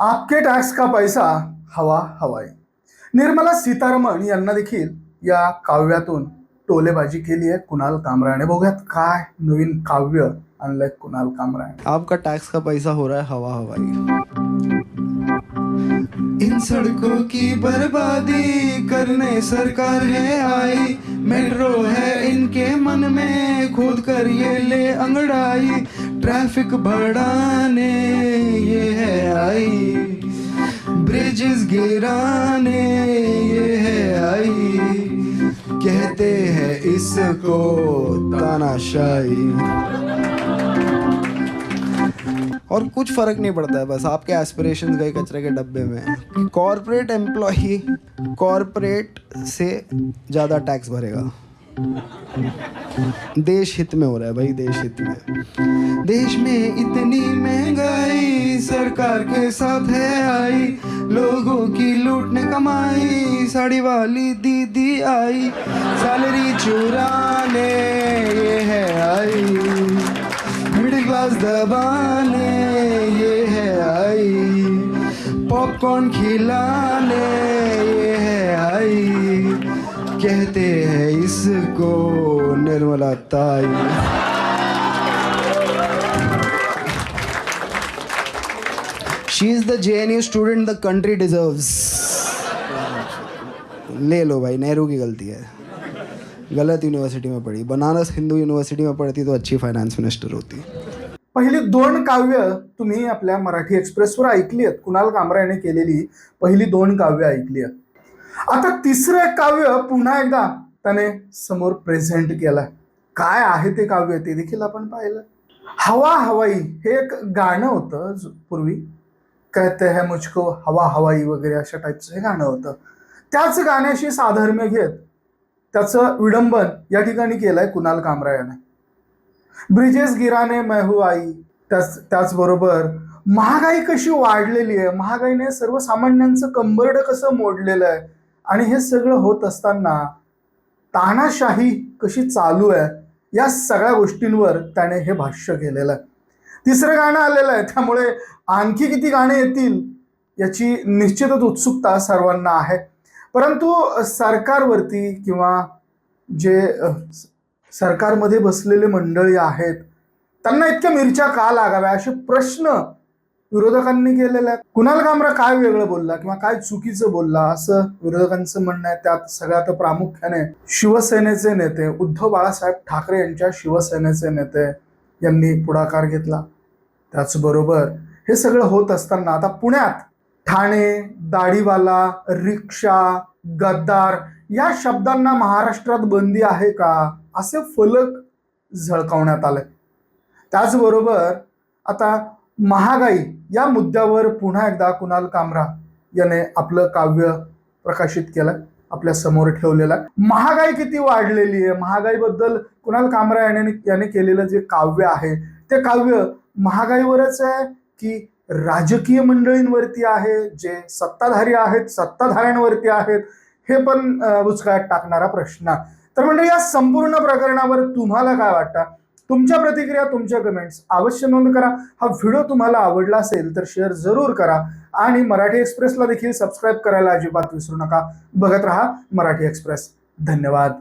आपके टॅक्स का पैसा हवा हवाई. निर्मला सीतारमण यांना देखील या काव्यातून टोलेबाजी केली आहे. कुणाल कामराने. बघूयात काय नवीन काव्य आणलंय कुणाल कामराने. आपका टैक्स का पैसा हो रहा है हवा हवाई. इन सड़कों की बर्बादी करने सरकार है आई. मेट्रो है इनके मन में खोद कर ये ले अंगड़ाई. ट्रैफिक बढ़ाने ब्रिजेस ये है आई। कहते हैं इसको तानाशाही। और कुछ फ़र्क नहीं पड़ता है बस, आपके एस्पिरेशंस गए कचरे के डब्बे में कॉरपोरेट एम्प्लॉय कॉरपोरेट से ज़्यादा टैक्स भरेगा। देश हित में हो रहा है भाई, देश हित में। देश में इतनी महँगाई सरकार के साथ है आई, लोगों की लूटने कमाई, साड़ी वाली दीदी आई सैलरी चुराने, ये है आई। मिडिल क्लास दबाने, ये है आई। पॉपकॉर्न खिलाने, ये है आई। कहते हैं इसको Nirmala tai. She is the J N U student the country deserves ले लो भाई नेहरू की गलती है। गलत यूनिवर्सिटी में पढ़ी। बनारस हिंदू यूनिवर्सिटी में पढ़ती तो अच्छी फायनान्स मिनिस्टर होती। पहिली दोन काव्य तुम्ही आपल्या मराठी एक्सप्रेसवर ऐकली आहेत. कुणाल कामरा याने केलेली पहिली दोन काव्य ऐकली आहेत. आता तिसरं एक काव्य पुन्हा एकदा त्याने समोर प्रेझेंट केलं काय आहे ते काव्य ते देखील आपण पाहिलं. हवा हवाई हे एक गाणं होतं पूर्वी. कहते है मुझको हवा हवाई वगैरे अशा टाईपचं हे गाणं होतं. त्याच गाण्याशी साधर्म्य घेत त्याचं विडंबन या ठिकाणी केलंय कुणाल कामरा याने ब्रिजेस गिराने मेहू आई त्याच त्याचबरोबर महागाई कशी वाढलेली आहे महागाईने सर्वसामान्यांचं कंबरड कसं मोडलेलं आहे आणि हे सगळं होत असताना तानाशाही कशी चालू आहे या सगळ्या गोष्टींवर त्याने हे भाष्य केलेलं आहे. तिसरं गाणं आलेलं आहे. त्यामुळे आणखी किती गाणे येतील याची निश्चितच उत्सुकता सर्वांना आहे. परंतु सरकारवरती किंवा जे सरकारमध्ये बसलेले मंडळी आहेत त्यांना इतक्या मिरच्या का लागाव्या? असे प्रश्न विरोधकांनी केलेले आहेत. कुणाल कामरा काय वेगळं बोलला किंवा काय चुकीचं बोलला असं विरोधकांचं म्हणणं आहे. त्यात सगळ्यात प्रामुख्याने शिवसेनेचे नेते उद्धव बाळासाहेब ठाकरे यांच्या शिवसेनेचे नेते यांनी पुढाकार घेतला. त्याचबरोबर हे सगळं होत असताना आता पुण्यात ठाणे दाढीवाला रिक्षा गद्दार या शब्दांना महाराष्ट्रात बंदी आहे का? असे फलक झळकावण्यात आले. त्याचबरोबर आता महागाई या मुद्द्यावर पुन्हा एकदा कुणाल कामरा याने आपलं काव्य प्रकाशित केलं आपल्यासमोर ठेवलेलं आहे. महागाई किती वाढलेली आहे. महागाईबद्दल कुणाल कामरा याने याने केलेलं जे काव्य आहे ते काव्य महागाईवरच आहे की राजकीय मंडळींवरती आहे जे सत्ताधारी आहेत सत्ताधाऱ्यांवरती आहेत? हे पण अं, बुचकाळ्यात टाकणारा प्रश्न. तर म्हणजे या संपूर्ण प्रकरणावर तुम्हाला काय वाटतं? तुमच्या प्रतिक्रिया तुमच्या कमेंट्स अवश्य नोंद करा. हा व्हिडिओ तुम्हाला आवडला असेल तर शेअर जरूर करा आणि मराठी एक्सप्रेसला देखील सबस्क्राईब करायला अजिबात विसरू नका. बघत राहा मराठी एक्सप्रेस धन्यवाद.